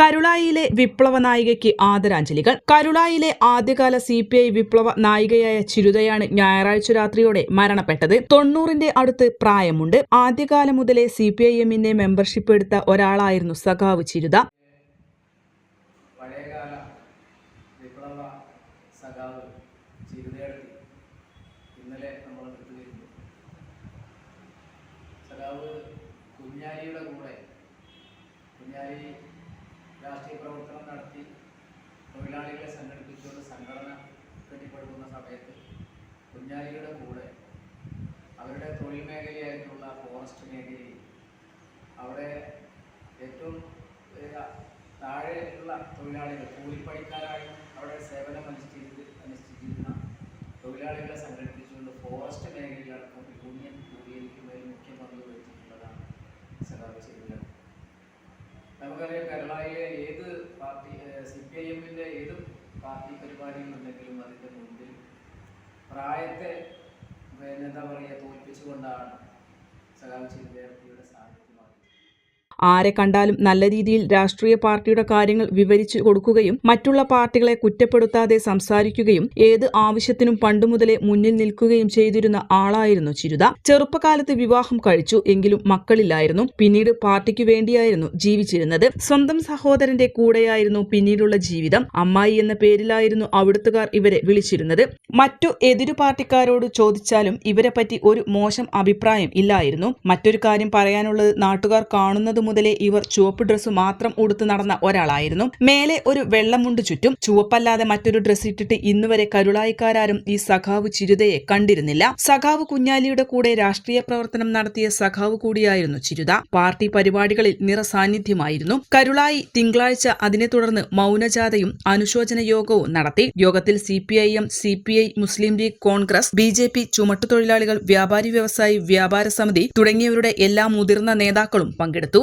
കരുളായിയിലെ വിപ്ലവ നായികയ്ക്ക് ആദരാഞ്ജലികൾ. കരുളായിലെ ആദ്യകാല സി പി ഐ വിപ്ലവ നായികയായ ചിരുതയാണ് ഞായറാഴ്ച രാത്രിയോടെ മരണപ്പെട്ടത്. തൊണ്ണൂറിന്റെ അടുത്ത് പ്രായമുണ്ട്. ആദ്യകാലം മുതലേ സി പി ഐ എമ്മിന്റെ മെമ്പർഷിപ്പ് എടുത്ത ഒരാളായിരുന്നു സഖാവ് ചിരുത. ഇന്നലെ നമ്മൾ കുഞ്ഞാലിയുടെ കൂടെ കുഞ്ഞാലി രാഷ്ട്രീയ പ്രവർത്തനം നടത്തി തൊഴിലാളികളെ സംഘടിപ്പിച്ചുകൊണ്ട് സംഘടന കെട്ടിപ്പടുക്കുന്ന സമയത്ത് കുഞ്ഞാലിയുടെ കൂടെ അവരുടെ തൊഴിൽ മേഖലയായിട്ടുള്ള ഫോറസ്റ്റ് മേഖലയിൽ അവിടെ ഏറ്റവും താഴെയുള്ള തൊഴിലാളികൾ കൂലിപ്പണിക്കാരായി അവിടെ സേവനം അനുഷ്ഠിച്ച് അനുഷ്ഠിച്ചിരുന്ന തൊഴിലാളികളെ സംഘടിപ്പിച്ചുകൊണ്ട് ഫോറസ്റ്റ് മേഖലയിലടക്കം യൂണിയൻ രൂപീകരിക്കുന്നതിൽ മുഖ്യ പങ്ക് വഹിച്ചിട്ടുള്ളതാണ് സഖാവ് ചെയ്തത് നമുക്കറിയാം കേരളയിലെ ഏത് പാർട്ടി സി പി ഐ എമ്മിന്റെ ഏത് പാർട്ടി പരിപാടികളുണ്ടെങ്കിലും അതിന്റെ മുമ്പിൽ പ്രായത്തെ എന്താ പറയുക തോൽപ്പിച്ചുകൊണ്ടാണ് സഖാവ് ചെയ്തയുടെ സാന്നിധ്യമാകുന്നത് ആരെ കണ്ടാലും നല്ല രീതിയിൽ രാഷ്ട്രീയ പാർട്ടിയുടെ കാര്യങ്ങൾ വിവരിച്ചു കൊടുക്കുകയും മറ്റുള്ള പാർട്ടികളെ കുറ്റപ്പെടുത്താതെ സംസാരിക്കുകയും ഏത് ആവശ്യത്തിനും പണ്ടുമുതലേ മുന്നിൽ നിൽക്കുകയും ചെയ്തിരുന്ന ആളായിരുന്നു ചിരുത. ചെറുപ്പകാലത്ത് വിവാഹം കഴിച്ചു എങ്കിലും മക്കളില്ലായിരുന്നു. പിന്നീട് പാർട്ടിക്ക് വേണ്ടിയായിരുന്നു ജീവിച്ചിരുന്നത്. സ്വന്തം സഹോദരന്റെ കൂടെയായിരുന്നു പിന്നീടുള്ള ജീവിതം. അമ്മായി എന്ന പേരിലായിരുന്നു അവിടുത്തുകാർ ഇവരെ വിളിച്ചിരുന്നത്. മറ്റു എതിരു പാർട്ടിക്കാരോട് ചോദിച്ചാലും ഇവരെ പറ്റി ഒരു മോശം അഭിപ്രായം ഇല്ലായിരുന്നു. മറ്റൊരു കാര്യം പറയാനുള്ളത് നാട്ടുകാർ കാണുന്നത് മുതലേ ഇവർ ചുവപ്പ് ഡ്രസ്സ് മാത്രം ഉടുത്ത് നടന്ന ഒരാളായിരുന്നു. മേലെ ഒരു വെള്ളമുണ്ട് ചുറ്റും. ചുവപ്പല്ലാതെ മറ്റൊരു ഡ്രസ്സ് ഇട്ടിട്ട് ഇന്നുവരെ കരുളായിക്കാരും ഈ സഖാവ് ചിരുതയെ കണ്ടിരുന്നില്ല. സഖാവ് കുഞ്ഞാലിയുടെ കൂടെ രാഷ്ട്രീയ പ്രവർത്തനം നടത്തിയ സഖാവ് കൂടിയായിരുന്നു ചിരുത. പാർട്ടി പരിപാടികളിൽ നിറസാന്നിധ്യമായിരുന്നു കരുളായി തിങ്കളാഴ്ച അതിനെ തുടർന്ന് മൗനജാഥയും അനുശോചന യോഗവും നടത്തി. യോഗത്തിൽ C P I M C P I Muslim League Congress B J P ചുമട്ടുതൊഴിലാളികൾ വ്യാപാരി വ്യവസായി വ്യാപാര സമിതി തുടങ്ങിയവരുടെ എല്ലാ മുതിർന്ന നേതാക്കളും പങ്കെടുത്തു.